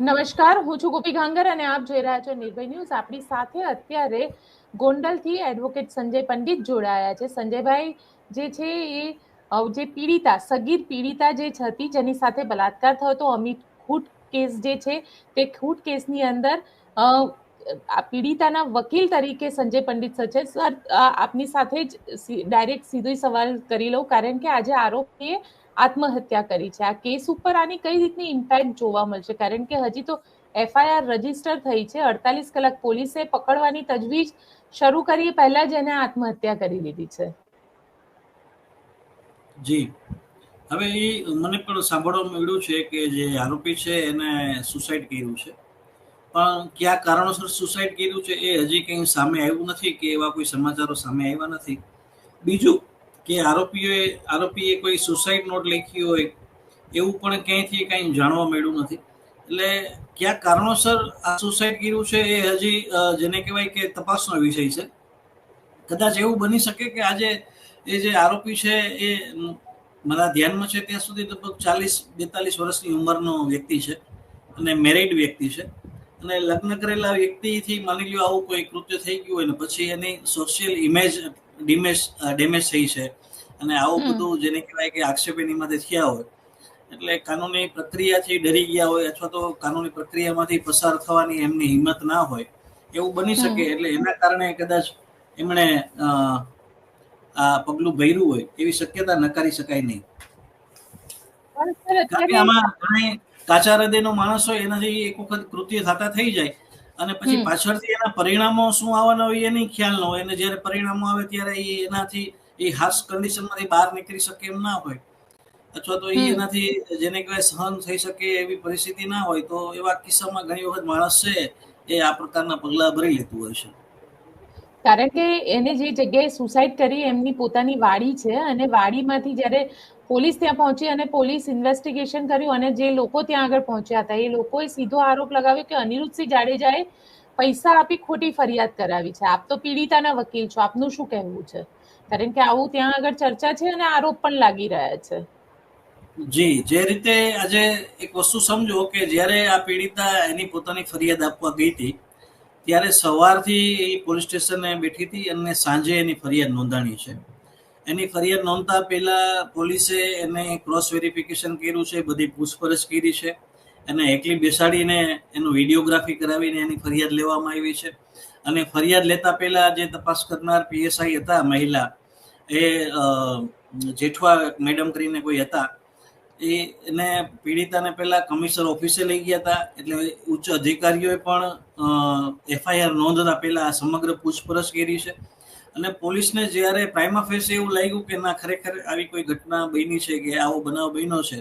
નમસ્કાર, હું છું ગોપી ગાંગર અને આપ જોઈ રહ્યા છો નિર્ભય ન્યૂઝ. આપણી સાથે અત્યારે ગોંડલથી એડવોકેટ સંજય પંડિત જોડાયા છે. સંજયભાઈ, જે છે એ જે પીડિતા, સગીર પીડિતા જે હતી, જેની સાથે બલાત્કાર થયો હતો. અમિત ખૂટ કેસ જે છે તે ખૂટ કેસની અંદર પીડિતાના વકીલ તરીકે સંજય પંડિત છે. સર આપની સાથે જ ડાયરેક્ટ સીધો સવાલ કરી લઉં. કારણ કે આજે આરોપીએ આત્મહત્યા કરી છે. આ કેસ ઉપર આની કઈ રીતની ઇમ્પેક્ટ જોવા મળશે? કારણ કે હજી તો એફઆઈઆર રજિસ્ટર થઈ છે. અડતાલીસ કલાક પોલીસે પકડવાની તજવીજ શરૂ કરી પહેલા જ એને આત્મહત્યા કરી લીધી છે. જી. હવે એ મને પણ સાંભળવા મળ્યું છે કે જે આરોપી છે એને સુસાઇડ કર્યું છે. પણ કયા કારણોસર સુસાઇડ કર્યું છે એ હજી કંઈ સામે આવ્યું નથી કે એવા કોઈ સમાચારો સામે આવ્યા નથી. બીજું કે આરોપીઓએ, આરોપીએ કોઈ સુસાઇડ નોટ લખી હોય, એવું પણ ક્યાંયથી કાંઈ જાણવા મળ્યું નથી. એટલે કયા કારણોસર આ સુસાઇડ કર્યું છે એ હજી જેને કહેવાય કે તપાસનો વિષય છે. કદાચ એવું બની શકે કે આજે એ જે આરોપી છે એ મારા ધ્યાનમાં છે ત્યાં સુધી લગભગ ચાલીસ, બેતાલીસ વર્ષની ઉંમરનો વ્યક્તિ છે અને મેરિડ વ્યક્તિ છે. અને લગ્ન કરેલા વ્યક્તિથી માની લ્યો આવું કોઈ કૃત્ય થઈ ગયું હોય ને પછી એની સોશિયલ ઇમેજ ડિમેજ ડેમેજ થઈ છે. અને આવું બધું જેને કહેવાય કે આક્ષેપ આક્ષેપણીમાંથી થયા હોય. એટલે કાનૂની પ્રક્રિયાથી ડરી ગયા હોય અથવા તો કાનૂની પ્રક્રિયામાંથી પસાર થવાની એમની હિંમત ના હોય એવું બની શકે. એટલે એના કારણે કદાચ એમણે આ પગલું ભર્યું હોય એવી શક્યતા નકારી શકાય નહીં. કારણ કે આમાં કાચા હૃદયનો માણસ હોય એનાથી એક વખત કૃત્ય થતા થઈ જાય. અને પછી પાછળથી એના પરિણામો શું આવવાના હોય એની ખ્યાલ ન હોય. અને જ્યારે પરિણામો આવે ત્યારે એ એનાથી એ હાર્શ કન્ડિશનમાંથી બહાર નીકળી શકે એમ ના હોય. અથવા તો એ એનાથી જેને કહેવાય સહન થઈ શકે એવી પરિસ્થિતિ ના હોય તો એવા કિસ્સામાં ઘણી વખત માણસ છે એ આ પ્રકારના પગલા ભરી લેતું હોય છે. કારણ કે એને જે જગ્યાએ સુસાઇડ કરી એમની પોતાની વાડી છે અને વાડીમાંથી જ્યારે પોલીસ ત્યાં પહોંચી અને પોલીસ ઇન્વેસ્ટિગેશન કર્યું અને જે લોકો ત્યાં આગળ પહોંચ્યા હતા, એ લોકોએ સીધો આરોપ લગાવ્યો કે અનિરુદ્ધસિંહ જાડેજાએ પૈસા આપી ખોટી ફરિયાદ કરાવી છે. આપ તો પીડિતાના વકીલ છો, આપનું શું કહેવું છે? કારણ કે આવું ત્યાં આગળ ચર્ચા છે અને આરોપ પણ લાગી રહ્યા છે. જી, જે રીતે આજે એક વસ્તુ સમજો કે જ્યારે આ પીડિતા એની પોતાની ફરિયાદ આપવા ગઈ હતી, ત્યારે સવારથી એ પોલીસ સ્ટેશને બેઠી હતી અને સાંજે એની ફરિયાદ નોંધાણી છે. એની ફરિયાદ નોંધતા પહેલા પોલીસે એને ક્રોસ વેરિફિકેશન કર્યું છે, બધી પૂછપરછ કરી છે. એને એકલી બેસાડીને એનું વિડીયોગ્રાફી કરાવીને એની ફરિયાદ લેવામાં આવી છે. અને ફરિયાદ લેતા પહેલા જે તપાસ કરનાર પીએસઆઈ હતા, મહિલા, એ જેઠવા મેડમ કરીને કોઈ હતા, એ, એને પીડિતાને પહેલા કમિશનર ઓફિસે લઈ ગયા હતા. એટલે ઉચ્ચ અધિકારીઓએ પણ એફઆઈઆર નોંધતા પહેલા સમગ્ર પૂછપરછ કરી છે. અને પોલીસને જ્યારે પ્રાઇમા ફેસે એવું લાગ્યું કે ના, ખરેખર આવી કોઈ ઘટના બની છે કે આવો બનાવ બન્યો છે,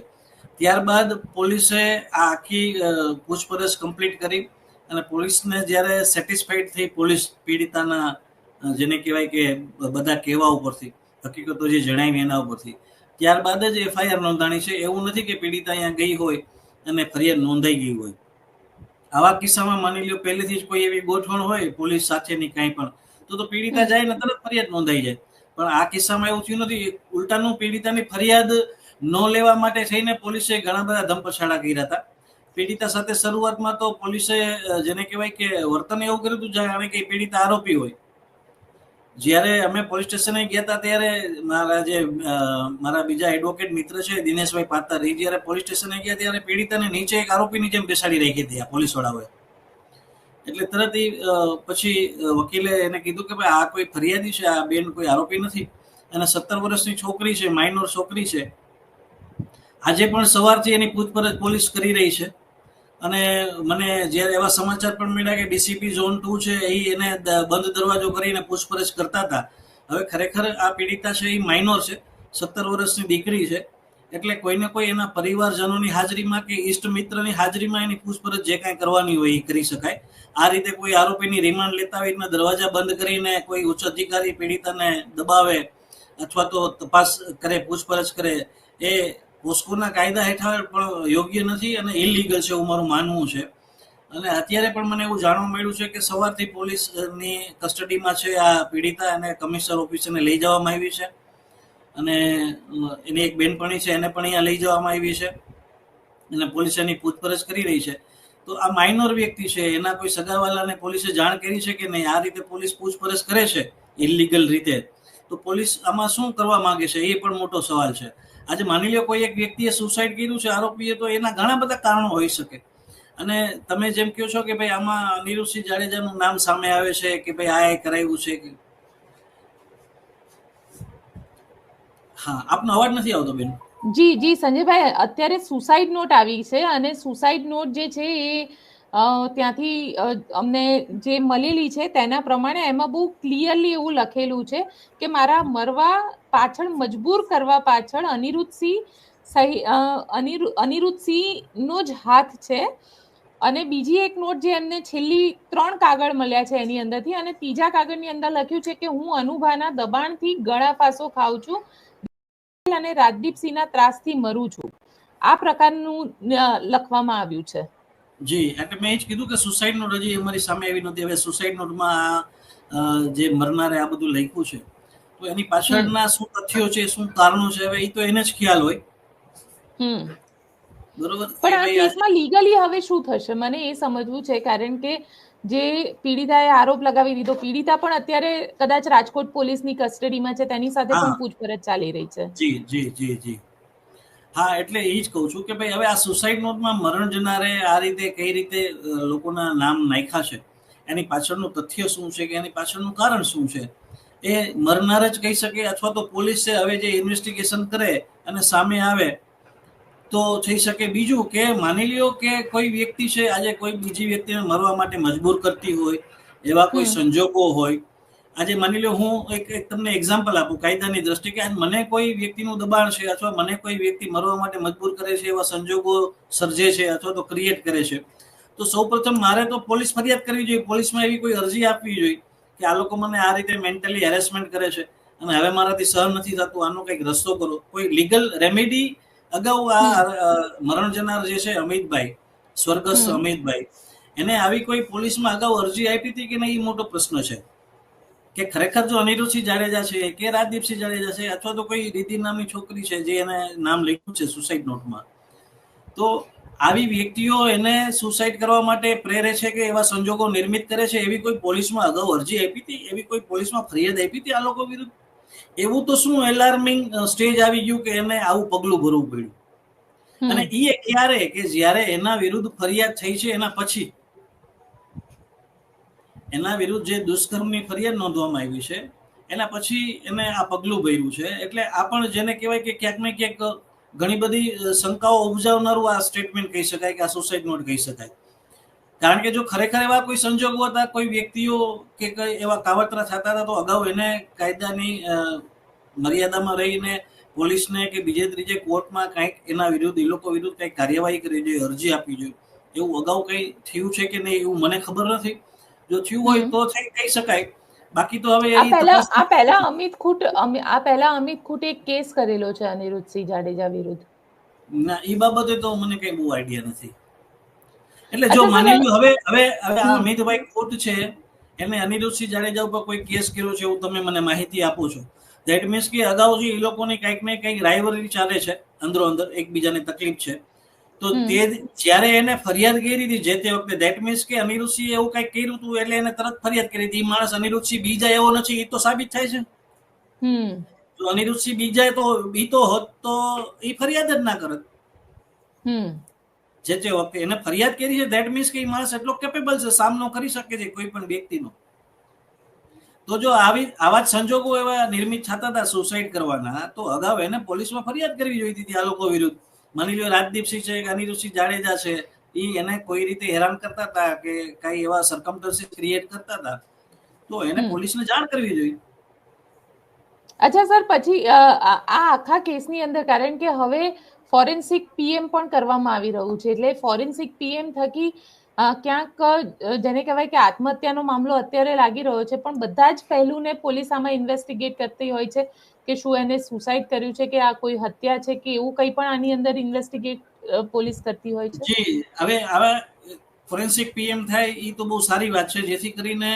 ત્યારબાદ પોલીસે આ આખી પૂછપરછ કમ્પ્લીટ કરી અને પોલીસને જ્યારે સેટિસ્ફાઈડ થઈ પોલીસ પીડિતાના જેને કહેવાય કે બધા કહેવા ઉપરથી હકીકતો જે જણાવી એના ઉપરથી, ત્યારબાદ જ એફઆઈઆર નોંધાણી છે. એવું નથી કે પીડિતા અહીંયા ગઈ હોય અને ફરિયાદ નોંધાઈ ગઈ હોય. આવા કિસ્સામાં માની લ્યો, પહેલેથી જ કોઈ એવી ગોઠવણ હોય, પોલીસ સાથેની કાંઈ પણ. તો તો પીડિતા જાય ને તરત ફરિયાદ નોંધાઈ જાય. પણ આ કિસ્સામાં એવું થયું નથી. ઉલટાનું પીડિતાની ફરિયાદ ન લેવા માટે થઈને પોલીસે ઘણા બધા ધમપછાડા કર્યા હતા. પીડિતા સાથે શરૂઆતમાં તો પોલીસે જેને કહેવાય કે વર્તન એવું કર્યું હતું, જાણે કે પીડિતા આરોપી હોય. જ્યારે અમે પોલીસ સ્ટેશને ગયા હતા ત્યારે મારા જે મારા બીજા એડવોકેટ મિત્ર છે, દિનેશભાઈ પાતાર એ જ્યારે પોલીસ સ્ટેશને ગયા ત્યારે પીડિતાને નીચે એક આરોપીની જેમ બેસાડી રાખી હતી આ પોલીસ વાળાઓએ એટલે તરત એ પછી વકીલે એને કીધું કે ભાઈ આ કોઈ ફરિયાદી છે, આ બેન કોઈ આરોપી નથી. અને સત્તર વર્ષની છોકરી છે માઇનોર છોકરી છે. આજે પણ સવારથી એની પૂછપરછ પોલીસ કરી રહી છે. અને મને જ્યારે એવા સમાચાર પણ મળ્યા કે ડીસીપી ઝોન ટુ છે, એ એને બંધ દરવાજો કરીને પૂછપરછ કરતા હતા. હવે ખરેખર આ પીડિતા છે, એ માઇનોર છે, સત્તર વર્ષની દીકરી છે. એટલે કોઈને કોઈ એના પરિવારજનોની હાજરીમાં કે ઈષ્ટ મિત્રની હાજરીમાં એની પૂછપરછ જે કાંઈ કરવાની હોય એ કરી શકાય. આ રીતે કોઈ આરોપીની રિમાન્ડ લેતા હોય દરવાજા બંધ કરીને કોઈ ઉચ્ચ અધિકારી પીડિતાને દબાવે અથવા તો તપાસ કરે, પૂછપરછ કરે, એ પોસ્કોના કાયદા હેઠળ પણ યોગ્ય નથી અને ઇલીગલ છે એવું મારું માનવું છે. અને અત્યારે પણ મને એવું જાણવા મળ્યું છે કે સવારથી પોલીસની કસ્ટડીમાં છે આ પીડિતા અને કમિશનર ઓફિસને લઈ જવામાં આવી છે. અને એની એક બેનપણી છે, એને પણ અહીંયા લઈ જવામાં આવી છે. અને પોલીસ એની પૂછપરછ કરી રહી છે. તો આ માઇનોર વ્યક્તિ છે, એના કોઈ સગાવાલાને પોલીસે જાણ કરી છે કે નહીં? આ રીતે પોલીસ પૂછપરછ કરે છે ઇલીગલ રીતે. તો પોલીસ આમાં શું કરવા માંગે છે, એ પણ મોટો સવાલ છે. આજે માની લો કોઈ એક વ્યક્તિએ સુસાઇડ કર્યું છે, આરોપીએ, તો એના ઘણા બધા કારણો હોઈ શકે. અને તમે જેમ કહો છો કે ભાઈ આમાં અનિરુદ્ધસિંહ જાડેજાનું નામ સામે આવે છે કે ભાઈ આ કરાવ્યું છે આપનો અવાજ નથી આવતો, બેન. જી જી, સંજયભાઈ, અત્યારે સુસાઇડ નોટ આવી છે અને સુસાઇડ નોટ જે છે એ ત્યાંથી અમને જે મળેલી છે તેના પ્રમાણે એમાં બહુ ક્લિયરલી એવું લખેલું છે કે મારા મરવા પાછળ મજબૂર કરવા પાછળ અનિરુદ્ધસિંહ સહી અનિરુદ્ધસિંહનો જ હાથ છે. અને બીજી એક નોટ જે એમને છેલ્લી ત્રણ કાગળ મળ્યા છે એની અંદરથી અને ત્રીજા કાગળની અંદર લખ્યું છે કે હું અનુભાના દબાણથી ગળા ફાંસો ખાઉં છું. અને રાજદીપસિંહના ત્રાસથી મરું છું. આ પ્રકારનું લખવામાં આવ્યું છે. જી એટલે મેં જ કીધું કે સુસાઇડ નોટ હજી અમારી સામે આવી નથી. હવે સુસાઇડ નોટમાં જે મરનારે આ બધું લખ્યું છે તો એની પાછળના શું તથ્યો છે શું કારણો છે હવે એ તો એને જ ખ્યાલ હોય. હમ. બરોબર? પણ આ- કેસમાં લીગલી હવે શું થશે? મને એ સમજવું છે કારણ કે જે પીડિતાએ આરોપ લગાવી દીધો. પીડિતા પણ અત્યારે કદાચ રાજકોટ પોલીસની કસ્ટડીમાં છે તેની સાથે. પણ પૂછપરછ ચાલી રહી છે. જી જી જી જી. હા એટલે એ જ કહું છું કે ભાઈ હવે આ સુસાઇડ નોટમાં મરણ જનારે આ રીતે કઈ રીતે લોકોના નામ નાખ્યા છે? એની પાછળનું તથ્ય શું છે કે એની પાછળનું કારણ શું છે? એ મરનાર જ કહી શકે અથવા તો પોલીસે હવે જે ઇન્વેસ્ટિગેશન કરે અને સામે આવે તો થઈ શકે. બીજું કે માની લ્યો કે કોઈ વ્યક્તિ છે આજે કોઈ બીજી વ્યક્તિને મરવા માટે મજબૂર કરતી હોય એવા કોઈ સંજોગો હોય. આજે માની લો હું એક તમને એક્ઝામ્પલ આપું કાયદાની દ્રષ્ટિએ કે મને કોઈ વ્યક્તિનું દબાણ છે અથવા મને કોઈ વ્યક્તિ મરવા માટે મજબૂર કરે છે એવા સંજોગો સર્જે છે અથવા તો ક્રિએટ કરે છે. તો સૌપ્રથમ મારે તો પોલીસ ફરિયાદ કરવી જોઈએ. પોલીસમાં એવી કોઈ અરજી આપવી જોઈએ કે આ લોકો મને આ રીતે મેન્ટલી હેરેસમેન્ટ કરે છે અને હવે મારાથી સહન નથી થતું. આનો કંઈક રસ્તો કરો કોઈ લીગલ રેમેડી અગાઉ આ મરણ જનાર જે છે અમિતભાઈ સ્વર્ગસ્થ અમિતભાઈ એને આવી કોઈ પોલીસમાં અગાઉ અરજી આપી હતી કે નહીં એ મોટો પ્રશ્ન છે? કે ખરેખર જો અનિરુદ્ધસિંહ જાડેજા છે કે રાજદીપસિંહ જાડેજા છે અથવા તો કોઈ રીતિ નામની છોકરી છે જે એને નામ લખ્યું છે સુસાઇડ નોટમાં તો આવી વ્યક્તિઓ એને સુસાઇડ કરવા માટે પ્રેરે છે કે એવા સંજોગો નિર્મિત કરે છે એવી કોઈ પોલીસમાં અગાઉ અરજી આપી હતી? એવી કોઈ પોલીસમાં ફરિયાદ આપી હતી આ લોકો વિરુદ્ધ? એવું તો શું એલાર્મિંગ સ્ટેજ આવી ગયું કે એને આવું પગલું ભરવું પડ્યું? અને એ ક્યારે કે જ્યારે એના વિરુદ્ધ ફરિયાદ થઈ છે એના પછી? એના વિરુદ્ધ જે દુષ્કર્મની ફરિયાદ નોંધવામાં આવી છે એના પછી એને આ પગલું ભર્યું છે. એટલે આ પણ જેને કહેવાય કે ક્યાંક ને ક્યાંક ઘણી બધી શંકાઓ ઉપજાવનારું આ સ્ટેટમેન્ટ કહી શકાય કે આ સુસાઇડ નોટ કહી શકાય. કારણ કે જો ખરેખર એવા કોઈ સંજોગો હતા કોઈ વ્યક્તિઓ કે કઈ એવા કાવતરા થતા હતા તો અગાઉ એને કાયદાની મર્યાદામાં રહીને પોલીસને કે બીજે ત્રીજે કોર્ટમાં કંઈક એના વિરુદ્ધ એ લોકો વિરુદ્ધ કંઈક કાર્યવાહી કરવી જોઈએ અરજી આપવી જોઈએ એવું અગાઉ કંઈ થયું છે કે નહીં એવું મને ખબર નથી. જો થયું હોય તો થઈ કહી શકાય. બાકી તો હવે આ પહેલા આ પહેલા અમિત ખૂટ આ પહેલા અમિત ખૂટ એક કેસ કરેલો છે અનિરુદ્ધસિંહ જાડેજા વિરુદ્ધ. ના એ બાબતે તો મને કઈ બહુ આઈડિયા નથી. એટલે જો માની લો હવે હવે હવે આ અમિતભાઈ ખોટ છે એને અનિરુદ્ધસિંહ જાડેજા ઉપર કોઈ કેસ કર્યો છે એવું તમે મને માહિતી આપો છો. ધેટ મીન્સ કે અગાઉ જે એ લોકોની કંઈક ને કંઈક રાઇવરી ચાલે છે અંદરો અંદર એકબીજાને તકલીફ છે. તો તે જ્યારે એને ફરિયાદ કરી હતી જે તે વખતે ધેટ મીન્સ કે અનિરુદ્ધસિંહ એવું કંઈક કર્યું હતું એટલે એને તરત ફરિયાદ કરી હતી. ઈ માણસ અનિરુદ્ધસિંહ બીજા એવો નથી એ તો સાબિત થાય છે. અનિરુદ્ધસિંહ બીજા તો બીતો હોત તો એ ફરિયાદ જ ના કરત. હમ. જે તે વખતે એને ફરિયાદ કરી છે ધેટ મીન્સ કે એ માણસ એટલો કેપેબલ છે સામનો કરી શકે છે કોઈ પણ વ્યક્તિનો. તો જો આવી આવા જ સંજોગો એવા નિર્મિત થતા હતા સુસાઇડ કરવાના તો અગાઉ એને પોલીસમાં ફરિયાદ કરવી જોઈતી હતી આ લોકો વિરુદ્ધ. માની લો રાજદીપસિંહ છે કે અનિરુદ્ધસિંહ જાડેજા છે એ એને કોઈ રીતે હેરાન કરતા હતા કે કઈ એવા સરકમટન્સીસ ક્રિએટ કરતા હતા તો એને. પોલીસને જાણ કરવી જોઈએ અચ્છા સર પછી આ આખા કેસની અંદર કારણ કે હવે ફોરેન્સિક પીએમ પણ કરવામાં આવી રહ્યું છે. એટલે ફોરેન્સિક પીએમ થકી ક્યાંક જેને કહેવાય કે આત્મહત્યાનો મામલો અત્યારે લાગી રહ્યો છે, પણ બધા જ પહેલુંને પોલીસ આમાં ઇન્વેસ્ટિગેટ કરતી હોય છે કે શું એને સુસાઇડ કર્યું છે, કે આ કોઈ હત્યા છે, કે એવું કંઈ પણ આની અંદર ઇન્વેસ્ટિગેટ પોલીસ કરતી હોય છે. જી, હવે આવા ફોરેન્સિક પીએમ થાય એ તો બહુ સારી વાત છે, જેથી કરીને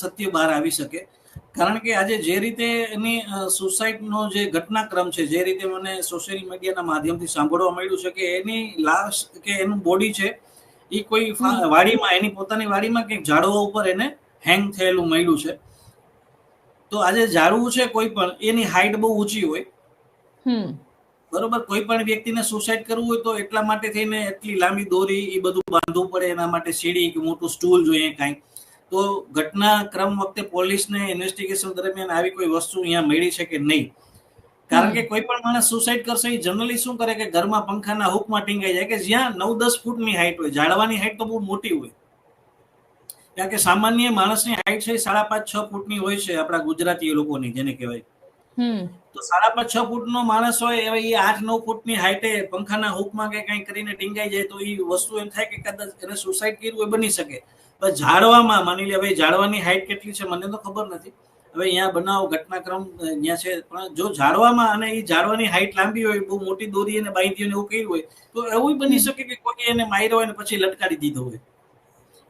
સત્ય બહાર આવી શકે. કારણ કે આજે જે રીતે એની સુસાઇડનો જે ઘટનાક્રમ છે જે રીતે મને સોશિયલ મીડિયાના માધ્યમથી સાંભળવા મળ્યું છે કે એની લાશ કે એનું બોડી છે એ કોઈ વાડીમાં એની પોતાની વાડીમાં કંઈક ઝાડવા ઉપર એને હેંગ થયેલું મળ્યું છે. તો આજે ઝાડવું છે કોઈ પણ એની હાઈટ બહુ ઊંચી હોય. બરોબર? કોઈ પણ વ્યક્તિને સુસાઇડ કરવું હોય તો એટલા માટે થઈને એટલી લાંબી દોરી એ બધું બાંધવું પડે એના માટે સીડી કે મોટું સ્ટૂલ જોઈએ કાંઈક તો ઘટના ક્રમ વખતે પોલીસને ઇન્વેસ્ટિગેશન દરમિયાન આવી કોઈ વસ્તુ અહીંયા મળી છે કે નહીં? કારણ કે કોઈ પણ માણસ સુસાઇડ કરશે એ જનરલી શું કરે કે ઘરમાં પંખાના હુકમાં ટીંગાઈ જાય કે જ્યાં નવ દસ ફૂટની હાઈટ હોય ઝાડવાની હાઈટ તો બહુ મોટી હોય. કારણ કે સામાન્ય માણસની હાઈટ છે સાડા પાંચ છ ફૂટની હોય છે આપણા ગુજરાતી લોકોની જેને કહેવાય. તો સાડા પાંચ છ ફૂટનો માણસ હોય હવે એ આઠ નવ ફૂટની હાઈટે પંખાના હુકમાં કે કંઈ કરીને ટીંગાઈ જાય તો એ વસ્તુ એમ થાય કે કદાચ એને સુસાઇડ કર્યું એ બની શકે. પણ ઝાડવામાં માની લે ભાઈ ઝાડવાની હાઈટ કેટલી છે મને તો ખબર નથી. હવે અહીંયા બનાવ, ઘટનાક્રમ અહીંયા છે. પણ જો ઝાડવામાં અને એ ઝાડવાની હાઈટ લાંબી હોય, બહુ મોટી દોરી અને બાંધી એવું કર્યું હોય, તો એવું બની શકે કે કોઈ એને માર્યો હોય ને પછી લટકાડી દીધો હોય.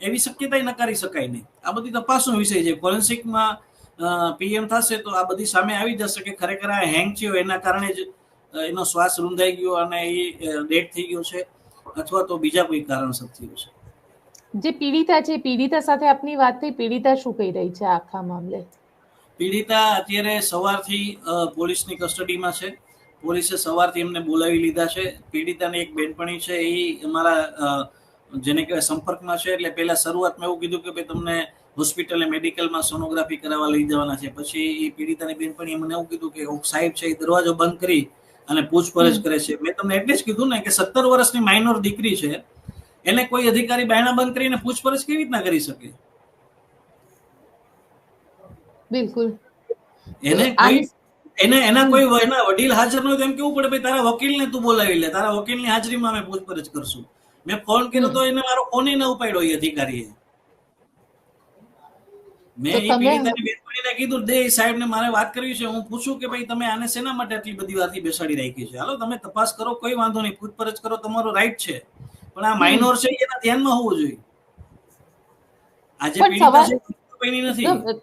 એવી શક્યતા નકારી શકાય નહીં. આ બધી તપાસનો વિષય છે. ફોરેન્સિકમાં પીએમ થશે તો આ બધી સામે આવી જશે કે ખરેખર આ હેંગ થયો, એના કારણે જ એનો શ્વાસ રૂંધાઈ ગયો અને એ ડેડ થઈ ગયો છે. અથવા તો બીજા કોઈ કારણસર થયું છે. જે પીડિતા છે પીડિતા સાથે આપની વાત થઈ પીડિતા શું કહી રહી છે આખા મામલે? પીડિતા અત્યારે સવારથી પોલીસની કસ્ટડીમાં છે. પોલીસે સવારથી એમને બોલાવી લીધા છે. પીડિતાની એક બેનપણી છે એ અમારા જેને કહેવાય સંપર્કમાં છે. એટલે પહેલા શરૂઆતમાં એવું કીધું કે ભાઈ તમને હોસ્પિટલે મેડિકલમાં સોનોગ્રાફી કરાવવા લઈ જવાના છે. પછી એ પીડિતાની બેનપણીએ મને એવું કીધું કે સાહેબ છે એ દરવાજો બંધ કરી અને પૂછપરછ કરે છે. મેં તમને એટલે જ કીધું ને કે સત્તર વર્ષની માઇનોર દીકરી છે. એને કોઈ અધિકારી બહેણા બંધ કરીને પૂછપરછ કેવી રીતના કરી શકે? બિલકુલ. એને કોઈ એને એના કોઈ એના વડીલ હાજર ન હોય તો એમ કેવું પડે ભાઈ તારા વકીલને તું બોલાવી લે તારા વકીલની હાજરીમાં અમે પૂછપરછ કરશું. મેં ફોન કર્યો તો એને મારો ફોન ન ઉપાડ્યો એ અધિકારીએ. મેં એ પીડિતાની બેનપણીને કીધું દે સાહેબ સાહેબને મારે વાત કરવી છે હું પૂછું કે ભાઈ તમે આને શેના માટે આટલી બધી વાતથી બેસાડી રાખી છે? હાલો તમે તપાસ કરો કોઈ વાંધો નહીં પૂછપરછ કરો તમારો રાઈટ છે. પણ આ માઇનોર છે એના ધ્યાનમાં હોવું જોઈએ. આજે પીડિતા નથી.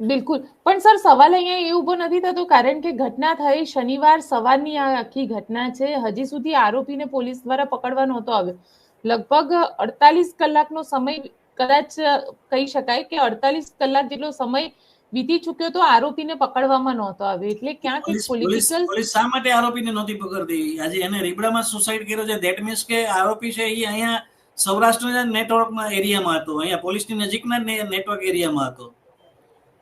બિલકુલ. પણ સર સવાલ અહીંયા એ ઊભો નથી થતો કારણ કે ઘટના થઈ શનિવાર સવારની આ આખી ઘટના છે હજી સુધી આરોપીને પોલીસ દ્વારા પકડવા નહોતો આવ્યો. લગભગ અડતાલીસ કલાકનો સમય કદાચ કહી શકાય કે અડતાલીસ કલાક જેટલો સમય વીતી ચૂક્યો તો આરોપીને પકડવામાં નહોતો આવ્યો. એટલે ક્યાંક એક પોલિટિકલ પોલીસ શા માટે આરોપીને નહોતી પકડતી? આજે એને રીબડામાં સુસાઇડ કર્યો છે. ધેટ મીન્સ કે આરોપી છે એ અહીંયા સૌરાષ્ટ્રના નેટવર્કના એરિયામાં હતો. અહીંયા પોલીસની નજીકના નેટવર્ક એરિયામાં હતો.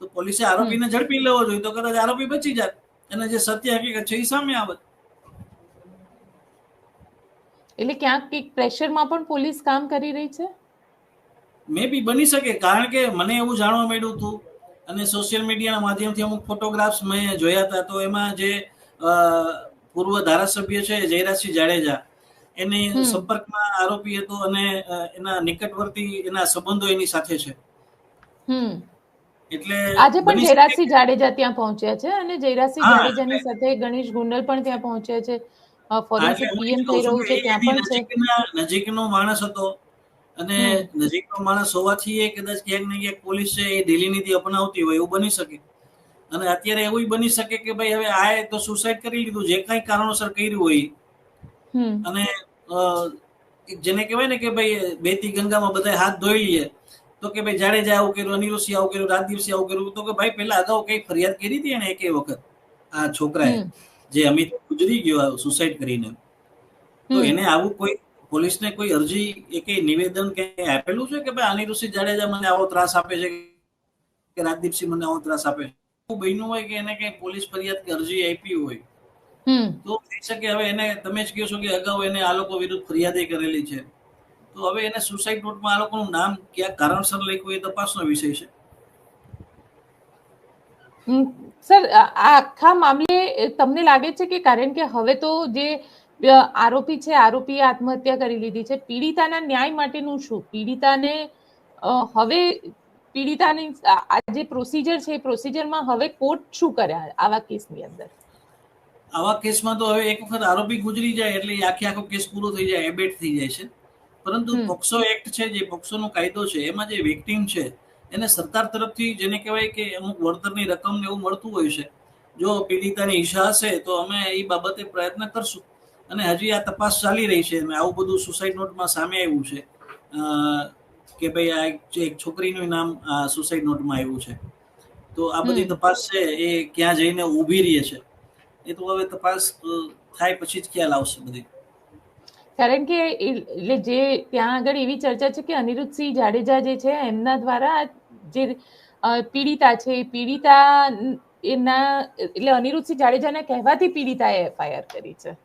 તો પોલીસે આરોપીને ઝડપી લેવો જોઈએ. તો કદાચ આરોપી બચી જાત. અને જે સત્ય હકીકત છે એ સામે આવત એટલે ક્યાંક એક પ્રેશરમાં પણ પોલીસ કામ કરી રહી છે? મે બી બની શકે. કારણ કે મને એવું જાણવા મળ્યું હતું અને સોશિયલ મીડિયાના માધ્યમથી અમુક ફોટોગ્રાફ્સ મેં જોયા હતા. તો એમાં જે પૂર્વ ધારાસભ્ય છે જયરાજસિંહ જાડેજા એની સંપર્કમાં આરોપી હતો અને એના નિકટવર્તી એના સંબંધો એની સાથે છે. હમ. એટલે આજે પણ જયરાજસિંહ જાડેજા ત્યાં પહોંચ્યા છે અને જયરાજસિંહ જાડેજાની સાથે ગણેશ ગુંડલ પણ ત્યાં પહોંચ્યા છે. ફોરેન્સિક પીએમ થઈ રહ્યું છે ત્યાં પણ છે. નજીકનો માણસ હતો. અને નજીકનો માણસ હોવાથી એ કદાચ ક્યાંક ને ક્યાંક પોલીસ છે એ ઢીલી નીતિ અપનાવતી હોય એવું બની શકે. અને અત્યારે એવું બની શકે કે ભાઈ હવે આ તો સુસાઇડ કરી લીધું જે કઈ કારણોસર કર્યું હોય. અને જેને કહેવાય ને કે ભાઈ બેતી ગંગામાં બધા હાથ ધોઈ લઈએ તો કે ભાઈ જાડેજા આવું કર્યું અનિરુષિ આવું કર્યું રાજદીપસિંહ આવું કર્યું તો કે ભાઈ પેલા અગાઉ કઈ ફરિયાદ કરી હતી એને એકે વખત? આ છોકરાએ. જે અમિત ગુજરી ગયો સુસાઇડ કરીને. તો એને આવું કોઈ પોલીસને કોઈ અરજી એ કઈ નિવેદન કે આપેલું છે કે ભાઈ અનિરુષિ જાડેજા મને આવો ત્રાસ આપે છે કે રાજદીપસિંહ મને આવો ત્રાસ આપે છે? બન્યું હોય કે એને કઈ પોલીસ ફરિયાદ કે અરજી આપી હોય તો થઈ શકે હવે એને તમે જ કહો છો કે અગાઉ એને આ લોકો વિરુદ્ધ ફરિયાદ કરેલી છે. તો હવે એને સુસાઇડ નોટમાં આ લોકોનું નામ ક્યાં કારણસર લખ્યું એ તપાસનો વિષય છે. હમ. સર આ આખા મામલે તમને લાગે છે કે કારણ કે હવે તો જે આરોપી છે આરોપીએ આત્મહત્યા કરી લીધી છે. પીડિતાના ન્યાય માટેનું શું? પીડિતાને હવે પીડિતાની આ જે પ્રોસિજર છે એ પ્રોસિજરમાં હવે કોર્ટ શું કરે આવા કેસની અંદર? આવા કેસમાં તો હવે એક વખત આરોપી ગુજરી જાય એટલે આખે આખો કેસ પૂરો થઈ જાય એબેટ થઈ જાય છે. પરંતુ. પોક્સો એક્ટ છે જે પોક્સોનો કાયદો છે એમાં જે વિક્ટીમ છે એને સરકાર તરફથી જેને કહેવાય કે અમુક વળતરની રકમ ને એવું મળતું હોય છે. જો પીડિતાની ઈચ્છા હશે તો અમે એ બાબતે પ્રયત્ન કરશું. અને હજી આ તપાસ ચાલી રહી છે. આવું બધું સુસાઇડ નોટમાં સામે આવ્યું છે. કે ભાઈ આ એક છોકરીનું નામ સુસાઇડ નોટમાં આવ્યું છે. તો આ બધી તપાસ છે એ ક્યાં જઈને ઊભી રહી છે. એ તો હવે તપાસ થાય પછી જ ખ્યાલ આવશે બધી. કારણ કે એટલે જે ત્યાં આગળ એવી ચર્ચા છે કે અનિરુદ્ધસિંહ જાડેજા જે છે એમના દ્વારા જે પીડિતા છે એ પીડિતા એના એટલે અનિરુદ્ધસિંહ જાડેજાના કહેવાથી પીડિતાએ એફઆઈઆર કરી છે.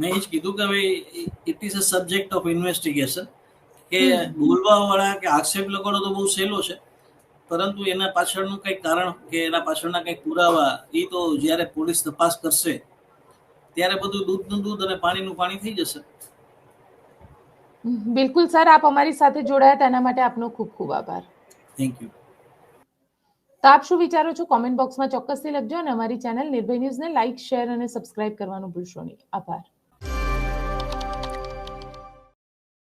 મેં એ જ કીધું કે ભાઈ it is a subject of investigation કે બોલવાવાળા બોલવા વાળા કે આક્ષેપ લગાડો તો બહુ સહેલો છે પરંતુ એના પાછળનું કંઈક કારણ કે એના પાછળના કંઈક પુરાવા એ તો જ્યારે પોલીસ તપાસ કરશે ત્યારે બધું દૂધનું દૂધ અને પાણીનું પાણી થઈ જશે. બિલકુલ સર આપ અમારી સાથે જોડાયા તેના માટે આપનો ખૂબ ખૂબ આભાર. થેન્ક યુ તો આપ શું વિચારો છો? કોમેન્ટ બોક્સમાં ચોક્કસથી લખજો અને અમારી ચેનલ નિર્ભય ન્યૂઝને લાઇક શેર અને સબસ્ક્રાઇબ કરવાનું ભૂલશો નહીં. આભાર.